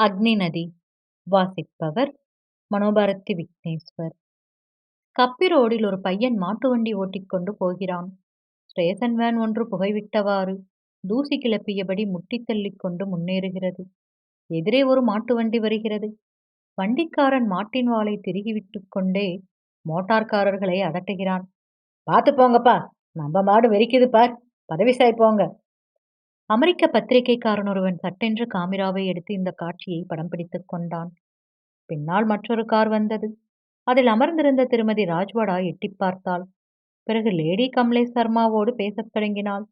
அக்னி நதி வாசிப்பவர் மனோபாரதி விக்னேஸ்வர். கப்பி ரோடில் ஒரு பையன் மாட்டு வண்டி ஓட்டிக்கொண்டு போகிறான். ஸ்டேஷன் வேன் ஒன்று புகைவிட்டவாறு தூசி கிளப்பியபடி முட்டி தள்ளிக் கொண்டு முன்னேறுகிறது. எதிரே ஒரு மாட்டு வண்டி வருகிறது. வண்டிக்காரன் மாட்டின் வாளை திருகிவிட்டு கொண்டே மோட்டார்காரர்களை அதட்டுகிறான். பார்த்து போங்கப்பா. நம்ம மாடு வெறிக்குது பார். பதவி சாய் போங்க அமெரிக்க பத்திரிகைக்காரன் ஒருவன் சட்டென்று காமிராவை எடுத்து இந்த காட்சியை படம் பிடித்துக் கொண்டான். பின்னால் மற்றொரு கார் வந்தது. அதில் அமர்ந்திருந்த திருமதி ராஜ்வாடா எட்டிப் பார்த்தாள். பிறகு லேடி கமலேஷ் சர்மாவோடு பேசத் தொடங்கினாள்.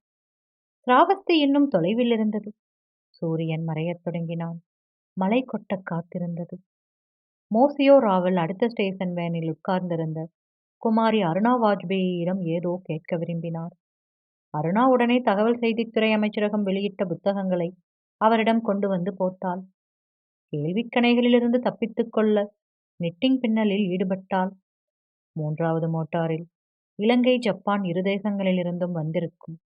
சிராவஸ்தி இன்னும் தொலைவில் இருந்தது. சூரியன் மறையத் தொடங்கினான். மலை கொட்ட காத்திருந்தது. மோசியோ ராவல் அடுத்த ஸ்டேஷன் வேனில் உட்கார்ந்திருந்த குமாரி அருணா வாஜ்பேயியிடம் ஏதோ கேட்க விரும்பினார். அருணா உடனே தகவல் செய்தித்துறை அமைச்சரகம் வெளியிட்ட புத்தகங்களை அவரிடம் கொண்டு வந்து போட்டாள். கேள்விக்கணைகளிலிருந்து தப்பித்துக் கொள்ள பின்னலில் ஈடுபட்டாள். மூன்றாவது மோட்டாரில் இலங்கை ஜப்பான் இரு தேசங்களிலிருந்தும் வந்திருக்கும்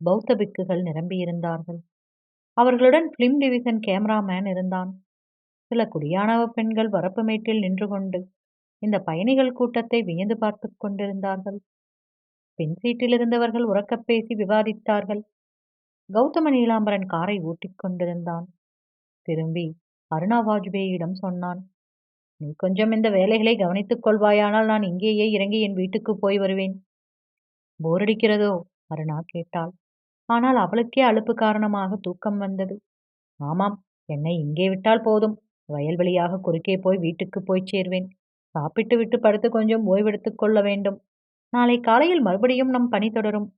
பௌத்த பிக்குகள் நிரம்பியிருந்தார்கள். அவர்களுடன் பிலிம் டிவிஷன் கேமராமேன் இருந்தான். சில குடியானவ பெண்கள் வரப்பு மேட்டில் நின்று கொண்டு இந்த பயணிகள் கூட்டத்தை வியந்து பார்த்து கொண்டிருந்தார்கள். பின் சீட்டில் இருந்தவர்கள் உறக்கப் பேசி விவாதித்தார்கள். கௌதம நீலாம்பரன் காரை ஊட்டிக் கொண்டிருந்தான். திரும்பி அருணா வாஜ்பேயிடம் சொன்னான் நீ கொஞ்சம் இந்த வேலைகளை கவனித்துக் கொள்வாயானால் நான் இங்கேயே இறங்கி என் வீட்டுக்கு போய் வருவேன். போரடிக்கிறதோ அருணா கேட்டாள். ஆனால் அவளுக்கே அலுப்பு காரணமாக தூக்கம் வந்தது. ஆமாம் என்னை இங்கே விட்டால் போதும். வயல்வெளியாக குறுக்கே போய் வீட்டுக்கு போய் சேர்வேன். சாப்பிட்டு விட்டு படுத்து கொஞ்சம் ஓய்வெடுத்துக் கொள்ள வேண்டும். நாளை காலையில் மறுபடியும் நம் பணி தொடரும்.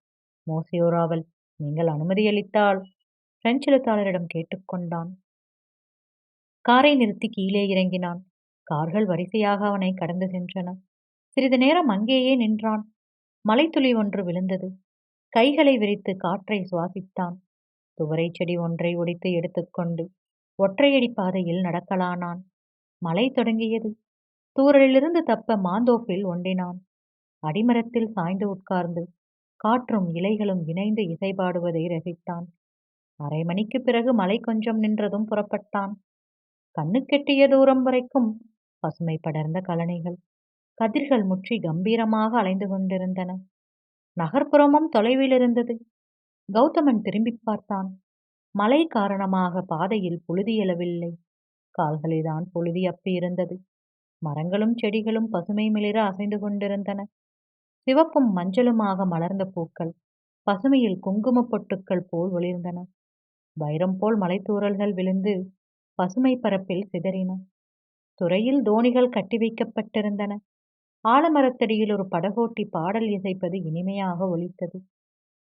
மோசியோராவல் நீங்கள் அனுமதியளித்தால். பிரெஞ்சு எழுத்தாளரிடம் கேட்டுக்கொண்டான் காரை நிறுத்தி கீழே இறங்கினான். கார்கள் வரிசையாக அவனை கடந்து சென்றன. சிறிது நேரம் அங்கேயே நின்றான். மலைத்துளி ஒன்று விழுந்தது. கைகளை விரித்து காற்றை சுவாசித்தான். துவரை செடி ஒன்றை ஒடித்து எடுத்துக்கொண்டு ஒற்றையடி பாதையில் நடக்கலானான். மழை தொடங்கியது. தூரலிலிருந்து தப்ப மாந்தோப்பில் ஒண்டினான் அடிமரத்தில் சாய்ந்து உட்கார்ந்து காற்றும் இலைகளும் இணைந்து இசைபாடுவதை ரசித்தான். அரை மணிக்கு பிறகு மலை கொஞ்சம் நின்றதும் புறப்பட்டான். கண்ணு கெட்டிய தூரம் வரைக்கும் பசுமை படர்ந்த கலனைகள் கதிர்கள் முற்றி கம்பீரமாக அலைந்து கொண்டிருந்தன. நகர்ப்புறமும் தொலைவில் இருந்தது. கௌதமன் திரும்பி பார்த்தான். மழை காரணமாக பாதையில் புழுதி எழவில்லை கால்களில்தான் புழுதி அப்பி இருந்தது. மரங்களும் செடிகளும் பசுமை மிளிர அசைந்து கொண்டிருந்தன. சிவப்பும் மஞ்சளுமாக மலர்ந்த பூக்கள் பசுமையில் குங்கும பொட்டுக்கள் போல் ஒளிர்ந்தன. வைரம் போல் மலைத்தூரல்கள் விழுந்து பசுமை பரப்பில் சிதறின. துறையில் தோணிகள் கட்டி வைக்கப்பட்டிருந்தன. ஆலமரத்தடியில் ஒரு படகோட்டி பாடல் இசைப்பது இனிமையாக ஒலித்தது.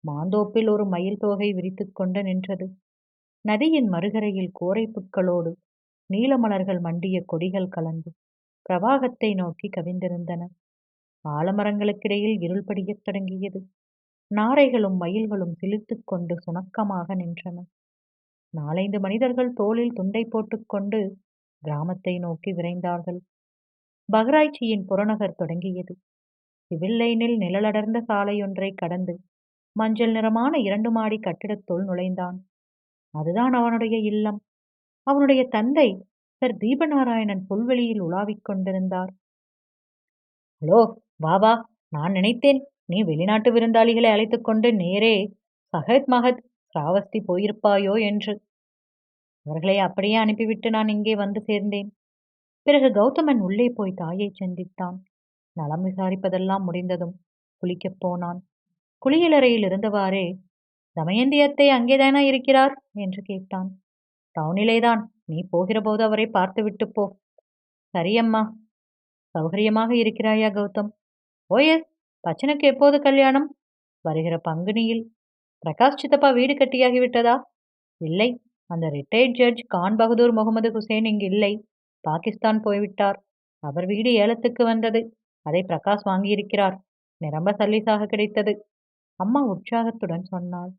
மாந்தோப்பில் ஒரு மயில் தோகை விரித்து கொண்டு நின்றது. நதியின் மறுகரையில் கோரை புட்களோடு நீலமலர்கள் மண்டிய கொடிகள் கலந்து பிரவாகத்தை நோக்கி கவிந்திருந்தன. ஆலமரங்களுக்கிடையில் இருள் படியத் தொடங்கியது. நாரைகளும் மயில்களும் சிலிர்த்துக் கொண்டு சுணக்கமாக நின்றன. நாலைந்து மனிதர்கள் தோளில் துண்டை போட்டுக்கொண்டு கிராமத்தை நோக்கி விரைந்தார்கள். பஹராய்ச்சியின் புறநகர் தொடங்கியது. சிவில் லைனில் நிழலடர்ந்த சாலையொன்றை கடந்து மஞ்சள் நிறமான இரண்டு மாடி கட்டிடத்துள் நுழைந்தான். அதுதான் அவனுடைய இல்லம். அவனுடைய தந்தை சர் தீபநாராயணன் புல்வெளியில் உலாவிக் கொண்டிருந்தார். ஹலோ! பாபா நான் நினைத்தேன். நீ வெளிநாட்டு விருந்தாளிகளை அழைத்துக் கொண்டு நேரே சஹத் மஹத் ஸ்ராவஸ்தி போயிருப்பாயோ என்று. அவர்களை அப்படியே அனுப்பிவிட்டு நான் இங்கே வந்து சேர்ந்தேன். பிறகு கௌதமன் உள்ளே போய் தாயை சந்தித்தான். நலம் விசாரிப்பதெல்லாம் முடிந்ததும் குளிக்கப் போனான். குளியலறையில் இருந்தவாறே தமயந்தி அத்தை அங்கேதானா இருக்கிறார்? என்று கேட்டான். டவுனிலேதான். நீ போகிற போது அவரை பார்த்துவிட்டு போ. சரியம்மா. சௌகரியமாக இருக்கிறாயா கௌதம்? ஓஎஸ் பச்சனுக்கு எப்போது கல்யாணம்? வருகிற பங்குனியில். பிரகாஷ் சித்தப்பா வீடு கட்டியாகிவிட்டதா இல்லை. அந்த ரிட்டையர்ட் ஜட்ஜ் கான் பகதூர் முகமது ஹுசேன் இங்கு இல்லை. பாகிஸ்தான் போய்விட்டார். அவர் வீடு ஏலத்துக்கு வந்தது. அதை பிரகாஷ் வாங்கியிருக்கிறார். நிரம்ப சல்லீசாக கிடைத்தது. அம்மா உற்சாகத்துடன் சொன்னாள்.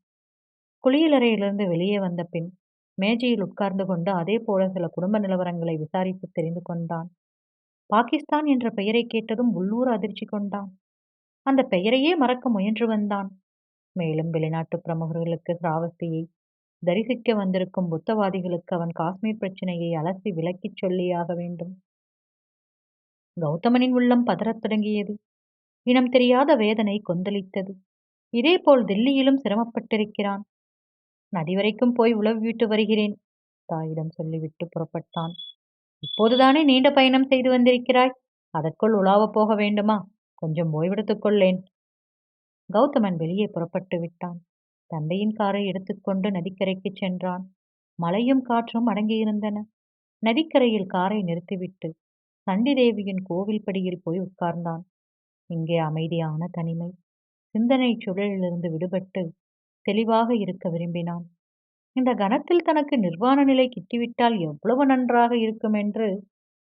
குளியலறையிலிருந்து வெளியே வந்த பின் மேஜையில் உட்கார்ந்து கொண்டு அதே போல சில குடும்ப நிலவரங்களை விசாரித்து தெரிந்து கொண்டான். பாகிஸ்தான் என்ற பெயரை கேட்டதும் உள்ளூர் அதிர்ச்சி கொண்டான். அந்த பெயரையே மறக்க முயன்று வந்தான். மேலும் வெளிநாட்டு பிரமுகர்களுக்கு சிராவஸ்தியை தரிசிக்க வந்திருக்கும் புத்தவாதிகளுக்கு அவன் காஷ்மீர் பிரச்சனையை அலசி விளக்கிச் சொல்லியாக வேண்டும். கௌதமனின் உள்ளம் பதறத் தொடங்கியது. இனம் தெரியாத வேதனை கொந்தளித்தது. இதேபோல் தில்லியிலும் சிரமப்பட்டிருக்கிறான். நதி வரைக்கும் போய் உளவு வருகிறேன் தாயிடம் சொல்லிவிட்டு புறப்பட்டான். இப்போதுதானே நீண்ட பயணம் செய்து வந்திருக்கிறாய்? அதற்குள் உலாவப் போக வேண்டுமா? கொஞ்சம் ஓய்வெடுத்துக் கொள்ளேன். கௌதமன் வெளியே புறப்பட்டு விட்டான். தந்தையின் காரை எடுத்துக்கொண்டு நதிக்கரைக்குச் சென்றான். மழையும் காற்றும் அடங்கியிருந்தன. நதிக்கரையில் காரை நிறுத்திவிட்டு சண்டி தேவியின் கோவில் படியில் போய் உட்கார்ந்தான். இங்கே அமைதியான தனிமை. சிந்தனை சுழலிலிருந்து விடுபட்டு தெளிவாக இருக்க விரும்பினான். இந்த கணத்தில் தனக்கு நிர்வாண நிலை கிட்டிவிட்டால் எவ்வளவு நன்றாக இருக்கும் என்று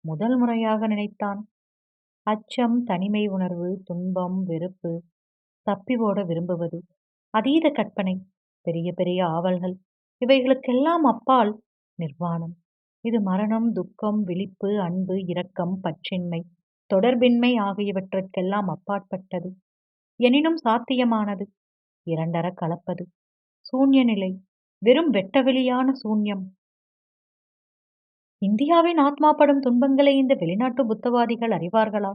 முதல் முறையாக நினைத்தான். அச்சம் தனிமை உணர்வு துன்பம் வெறுப்பு தப்பி ஓட விரும்புவது அதீத கற்பனை பெரிய பெரிய ஆவல்கள் இவைகளுக்கெல்லாம் அப்பால் நிர்வாணம். இது மரணம் துக்கம் விழிப்பு அன்பு இரக்கம் பற்றின்மை தொடர்பின்மை ஆகியவற்றிற்கெல்லாம் அப்பாற்பட்டது. எனினும் சாத்தியமானது இரண்டர கலப்பது சூன்ய நிலை வெறும் வெட்டவெளியான சூன்யம். இந்தியாவின் ஆத்மாப்படும் துன்பங்களை இந்த வெளிநாட்டு புத்தவாதிகள் அறிவார்களா?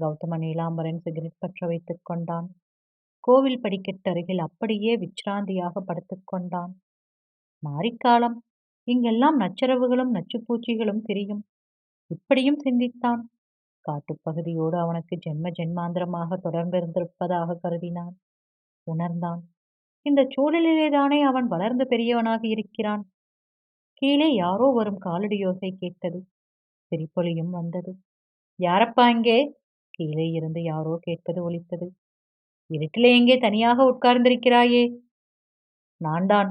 கௌதம நீலாம்பரன் சிகரெட் பற்ற வைத்துக் கொண்டான். கோவில் படிக்கட்டு அருகில் அப்படியே விச்ராந்தியாக படுத்துக் கொண்டான். மாரிக்காலம் இங்கெல்லாம் நச்சரவுகளும் நச்சுப்பூச்சிகளும் தெரியும். இப்படியும் சிந்தித்தான். காட்டுப்பகுதியோடு அவனுக்கு ஜென்ம ஜென்மாந்திரமாக தொடர்ந்திருந்திருப்பதாக கருதினான். உணர்ந்தான். இந்த சூழலிலேதானே அவன் வளர்ந்து பெரியவனாக இருக்கிறான்? கீழே யாரோ வரும் காலடி யோசை கேட்டது. சிரிப்பொலியும் வந்தது. யாரப்பா இங்கே? கீழே இருந்து யாரோ கேட்பது ஒலித்தது. இருட்டிலே எங்கே தனியாக உட்கார்ந்திருக்கிறாயே? நான் தான்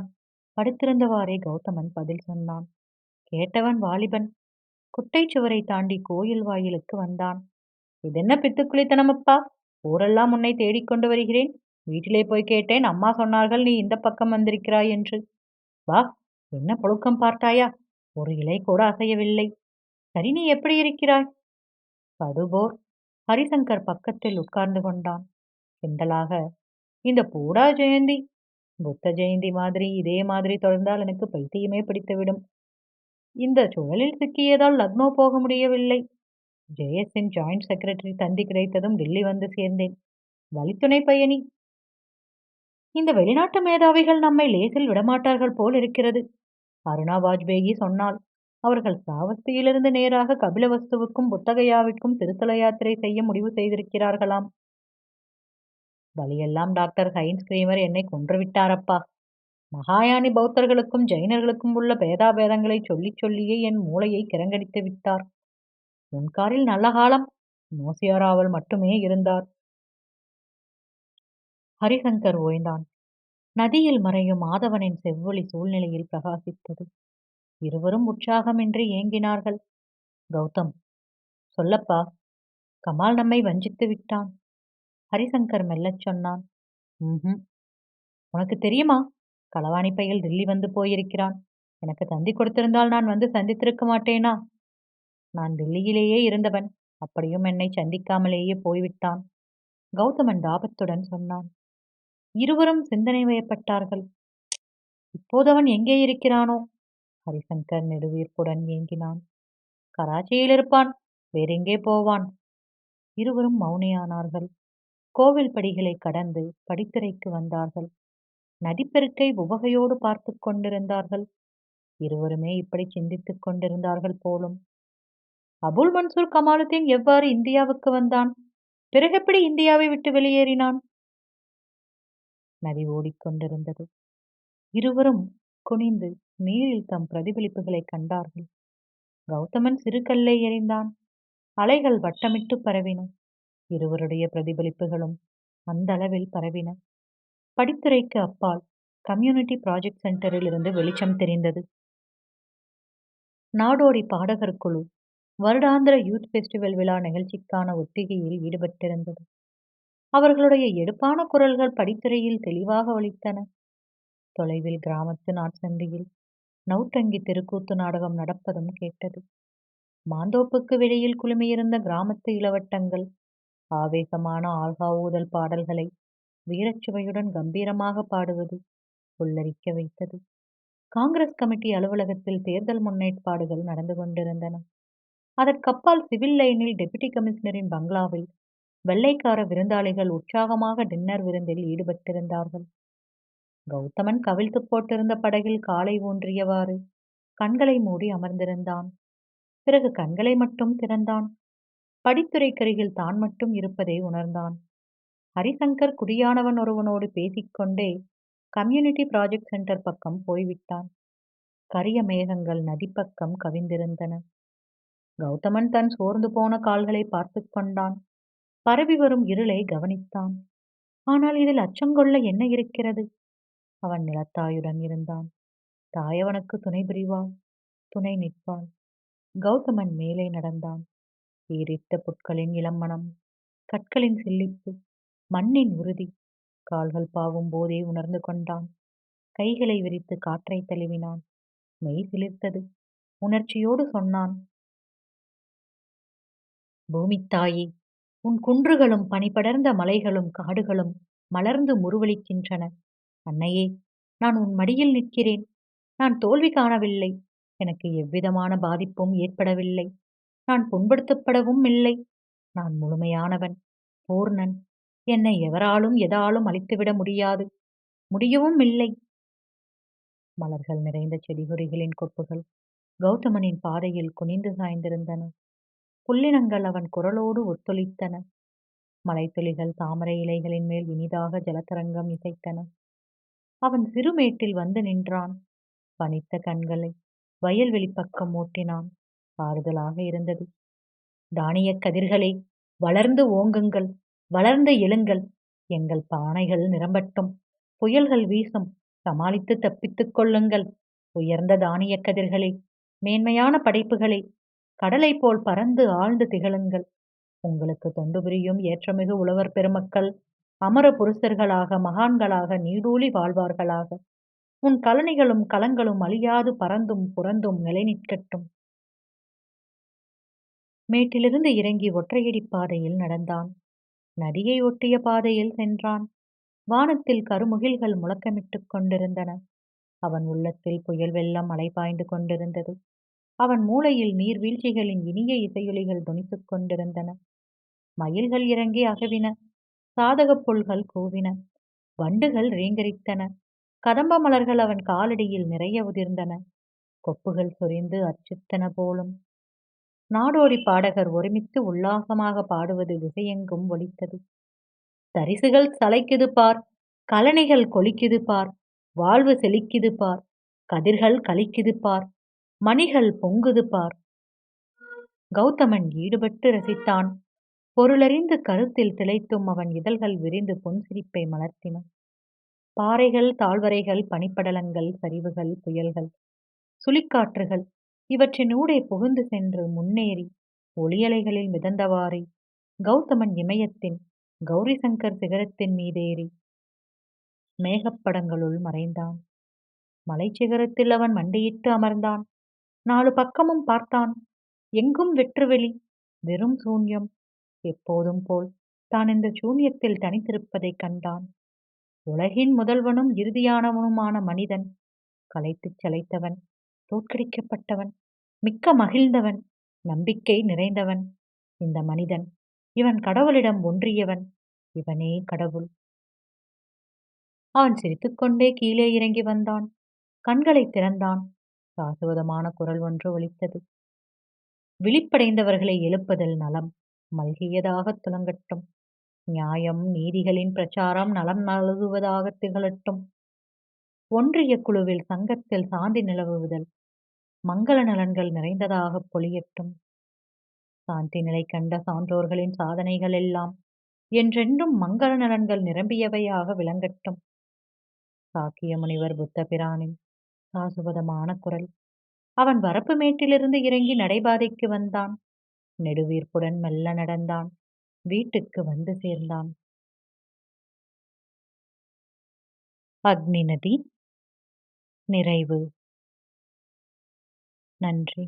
படுத்திருந்தவாறே கௌதமன் பதில் சொன்னான். கேட்டவன் வாலிபன். குட்டை சுவரை தாண்டி கோயில் வாயிலுக்கு வந்தான். இதென்ன பித்துக்குளித்தனமப்பா ஊரெல்லாம் உன்னை தேடிக்கொண்டு வருகிறேன். வீட்டிலே போய் கேட்டேன். அம்மா சொன்னார்கள் நீ இந்த பக்கம் வந்திருக்கிறாய் என்று. வா என்ன புழுக்கம் பார்த்தாயா? ஒரு இலை கூட அசையவில்லை. சரி நீ எப்படி இருக்கிறாய்? படுபோர். ஹரிசங்கர் பக்கத்தில் உட்கார்ந்து கொண்டான். கிண்டலாக இந்த பூடா ஜெயந்தி. புத்த ஜெயந்தி மாதிரி இதே மாதிரி தொடர்ந்தால் எனக்கு பைத்தியமே பிடித்துவிடும். இந்த சுழலில் சிக்கியதால் லக்னோ போக முடியவில்லை. ஜேஎஸ்என் ஜாயிண்ட் செக்ரட்டரி தந்தி கிடைத்ததும் டெல்லி வந்து சேர்ந்தேன். வழித்துணை பயணி. இந்த வெளிநாட்டு மேதாவிகள் நம்மை லேசில் விடமாட்டார்கள் போல் இருக்கிறது. அருணா வாஜ்பேயி சொன்னால் அவர்கள் சாவஸ்தியிலிருந்து நேராக கபிலவஸ்துவுக்கும் புத்தகையாவிற்கும் திருத்தல யாத்திரை செய்ய முடிவு செய்திருக்கிறார்களாம். வழியெல்லாம் டாக்டர் ஹைன்ஸ் கிரீமர் என்னை கொன்றுவிட்டாரப்பா. மகாயானி பௌத்தர்களுக்கும் ஜெயினர்களுக்கும் உள்ள பேதாபேதங்களை சொல்லிச் சொல்லியே என் மூளையை கிறங்கடித்து விட்டார் முன்காரில் நல்ல காலம் நோசியாராவல் மட்டுமே இருந்தார். ஹரிசங்கர் ஓய்ந்தான். நதியில் மறையும் மாதவனின் செவ்வொளி சூழ்நிலையில் பிரகாசித்தது. இருவரும் உற்சாகமின்றி ஏங்கினார்கள். கௌதம் சொல்லப்பா கமால் நம்மை வஞ்சித்து விட்டான் ஹரிசங்கர் மெல்லச் சொன்னான். ம் உனக்கு தெரியுமா களவாணி பையில் டில்லி வந்து போயிருக்கிறான். எனக்கு தந்தி கொடுத்திருந்தால் நான் வந்து சந்தித்திருக்க மாட்டேனா? நான் டெல்லியிலேயே இருந்தவன் அப்படியும் என்னை சந்திக்காமலேயே போய்விட்டான் கௌதமன் தாபத்துடன் சொன்னான். இருவரும் சிந்தனை வயப்பட்டார்கள். இப்போது அவன் எங்கே இருக்கிறானோ? ஹரிசங்கர் நெடுவீர்ப்புடன் ஏங்கினான். கராச்சியில் இருப்பான் வேறெங்கே போவான்? இருவரும் மௌனியானார்கள் கோவில் படிகளை கடந்து படித்துறைக்கு வந்தார்கள். நதிப்பெருக்கை உவகையோடு பார்த்து கொண்டிருந்தார்கள். இருவருமே இப்படி சிந்தித்துக் கொண்டிருந்தார்கள் போலும். அபுல் மன்சூர் கமாலுத்தீன் எவ்வாறு இந்தியாவுக்கு வந்தான்? பிறகெப்படி இந்தியாவை விட்டு வெளியேறினான்? நதி ஓடிக்கொண்டிருந்தது. இருவரும் குனிந்து நீரில் தம் பிரதிபலிப்புகளை கண்டார்கள். கௌதமன் சிறு கல்லை எறிந்தான். அலைகள் வட்டமிட்டு பரவின. இருவருடைய பிரதிபலிப்புகளும் அந்த அளவில் பரவின. படித்துறைக்கு அப்பால் கம்யூனிட்டி ப்ராஜெக்ட் சென்டரில் இருந்து வெளிச்சம் தெரிந்தது. நாடோடி பாடகர் குழு வருடாந்திர யூத் ஃபெஸ்டிவல் விழா நிகழ்ச்சிக்கான ஒத்திகையில் ஈடுபட்டிருந்தது. அவர்களுடைய எடுப்பான குரல்கள் படித்துறையில் தெளிவாக ஒலித்தன தொலைவில் கிராமத்து நாட்சந்தியில் நௌட்டங்கி தெருக்கூத்து நாடகம் நடப்பதும் கேட்டது மாந்தோப்புக்கு வெளியில் குழுமியிருந்த கிராமத்து இளவட்டங்கள் ஆவேசமான ஆல்கா ஊதல் பாடல்களை வீரச்சுவையுடன் கம்பீரமாக பாடுவது புல்லரிக்க வைத்தது. காங்கிரஸ் கமிட்டி அலுவலகத்தில் தேர்தல் முன்னேற்பாடுகள் நடந்து கொண்டிருந்தன. அதற்கப்பால் சிவில் லைனில் டெபுட்டி கமிஷனரின் பங்களாவில் வெள்ளைக்கார விருந்தாளிகள் உற்சாகமாக டின்னர் விருந்தில் ஈடுபட்டிருந்தார்கள். கௌதமன் கவிழ்த்து போட்டிருந்த படகில் காலை ஊன்றியவாறு கண்களை மூடி அமர்ந்திருந்தான். பிறகு கண்களை மட்டும் திறந்தான். படித்துறைக்கருகில் தான் மட்டும் இருப்பதை உணர்ந்தான். ஹரிசங்கர் குடியானவன் ஒருவனோடு பேசிக்கொண்டே கம்யூனிட்டி ப்ராஜெக்ட் சென்டர் பக்கம் போய்விட்டான். கரிய மேகங்கள் நதிப்பக்கம் கவிந்திருந்தன. கௌதமன் தன் சோர்ந்து போன கால்களை பார்த்து கொண்டான். பரவி வரும் இருளை கவனித்தான். ஆனால் இதில் அச்சங்கொள்ள என்ன இருக்கிறது? அவன் நிலத்தாயுடன் இருந்தான். தாயவனுக்கு துணை புரிவாள். துணை நிற்பாள். கௌதமன் மேலே நடந்தான். ஈரிட்ட புட்களின் இளம் மணம், கற்களின் சில்லிப்பு, மண்ணின் உறுதி. கால்கள் பாவும் போதே உணர்ந்து கொண்டான். கைகளை விரித்து காற்றை தழுவினான். மெய் சிலிர்த்தது. உணர்ச்சியோடு சொன்னான். பூமித்தாயே! உன் குன்றுகளும் பனிபடர்ந்த மலைகளும் காடுகளும் மலர்ந்து முறுவலிக்கின்றன. அன்னையே! நான் உன் மடியில் நிற்கிறேன். நான் தோல்வி காணவில்லை. எனக்கு எவ்விதமான பாதிப்பும் ஏற்படவில்லை. நான் புண்படுத்தப்படவும் இல்லை. நான் முழுமையானவன், பூர்ணன். என்னை எவராலும் எதாலும் அழித்துவிட முடியாது. முடியவும் இல்லை. மலர்கள் நிறைந்த செடிகொடிகளின் கொப்புகள் கௌதமனின் பாதையில் குனிந்து சாய்ந்திருந்தன. புல்லினங்கள் அவன் குரலோடு ஒத்துழைத்தன மலைத்துளிகள் தாமரை இலைகளின் மேல் இனிதாக ஜலத்தரங்கம் இசைத்தன. அவன் சிறுமேட்டில் வந்து நின்றான். பனித்த கண்களை வயல்வெளிப் பக்கம் ஓட்டினான். ஆறுதலாக இருந்தது. தானியக் கதிர்களே! வளர்ந்து ஓங்குங்கள். வளர்ந்து எழுங்கள். எங்கள் பானைகள் நிரம்பட்டும். புயல்கள் வீசும். சமாளித்துத் தப்பித்துக் கொள்ளுங்கள். உயர்ந்த தானியக் கதிர்களே! மேன்மையான படைப்புகளே! கடலைப் போல் பறந்து ஆழ்ந்து திகழுங்கள். உங்களுக்கு தொண்டு புரியும் ஏற்றமிகு உழவர் பெருமக்கள் அமர புருஷர்களாக மகான்களாக நீடூழி வாழ்வார்களாக. உன் கழனிகளும் கலங்களும் அழியாது பறந்தும் புறந்தும் நிலைநிற்கட்டும். மேட்டிலிருந்து இறங்கி ஒற்றையடிப் பாதையில் நடந்தான். நதியை ஒட்டிய பாதையில் சென்றான். வானத்தில் கருமுகில்கள் முழக்கமிட்டுக் கொண்டிருந்தன. அவன் உள்ளத்தில் புயல் வெள்ளம் அலைபாய்ந்து கொண்டிருந்தது. அவன் மூளையில் நீர்வீழ்ச்சிகளின் இனிய இசையொலிகள் துணித்துக் கொண்டிருந்தன. மயில்கள் இறங்கி அகவின. சாதகப் புல்கள் கூவின. வண்டுகள் ரீங்கரித்தன. கதம்ப மலர்கள் அவன் காலடியில் நிறைய உதிர்ந்தன. கொப்புகள் சொரிந்து அர்ச்சித்தன போலும். நாடோடிப் பாடகர் ஒருமித்து உல்லாசமாகப் பாடுவது திசையெங்கும் ஒலித்தது. தரிசுகள் சளைக்குது பார். கலனைகள் கொலிக்குது பார். வாழ்வு செழிக்குது பார். கதிர்கள் களிக்குது பார். மணிகள் பொங்குது பார். கௌதமன் ஈடுபட்டு ரசித்தான். பொருளறிந்து கருத்தில் திளைத்தும் அவன் இதழ்கள் விரிந்து புன்சிரிப்பை மலர்த்தின. பாறைகள் தாழ்வரைகள் பனிப்படலங்கள் சரிவுகள் புயல்கள் சுழிக்காற்றுகள் இவற்றினூடே புகுந்து சென்று முன்னேறி ஒளியலைகளில் மிதந்தவாறே கௌதமன் இமயத்தின் கௌரி சங்கர் சிகரத்தின் மீதேறி மேகப்படங்களுள் மறைந்தான். மலைச் சிகரத்தில் அவன் மண்டியிட்டு அமர்ந்தான். நாலு பக்கமும் பார்த்தான். எங்கும் வெற்றுவெளி. வெறும் சூன்யம். எப்போதும் போல் தான் இந்த சூன்யத்தில் தனித்திருப்பதைக் கண்டான். உலகின் முதல்வனும் இறுதியானவனுமான மனிதன். களைத்துச் சளைத்தவன். தோற்கடிக்கப்பட்டவன். மிக்க மகிழ்ந்தவன். நம்பிக்கை நிறைந்தவன். இந்த மனிதன். இவன் கடவுளிடம் ஒன்றியவன். இவனே கடவுள். அவன் சிரித்துக்கொண்டே கீழே இறங்கி வந்தான். கண்களைத் திறந்தான். சாசுவதமான குரல் ஒன்று ஒலித்தது. விழிப்படைந்தவர்களை எழுப்புதல் நலம். மல்கியதாகத் துலங்கட்டும். நியாயம் நீதிகளின் பிரச்சாரம் நலம் நல்குவதாகத் திகழட்டும். ஒன்றியக் குழுவில் சங்கத்தில் சாந்தி நிலவுதல் மங்கள நலன்கள் நிறைந்ததாகப் பொழியட்டும் சாந்தி நிலை கண்ட சான்றோர்களின் சாதனைகள் எல்லாம் என்றென்றும் மங்கள நலன்கள் நிரம்பியவையாக விளங்கட்டும். சாக்கிய முனிவர் புத்த பிரானின் சாசுவதமான குரல். அவன் வரப்பு மேட்டிலிருந்து இறங்கி நடைபாதைக்கு வந்தான். நெடுவீர்ப்புடன் மெல்ல நடந்தான். வீட்டுக்கு வந்து சேர்ந்தான். அக்னி நதி நிறைவு. நன்றி.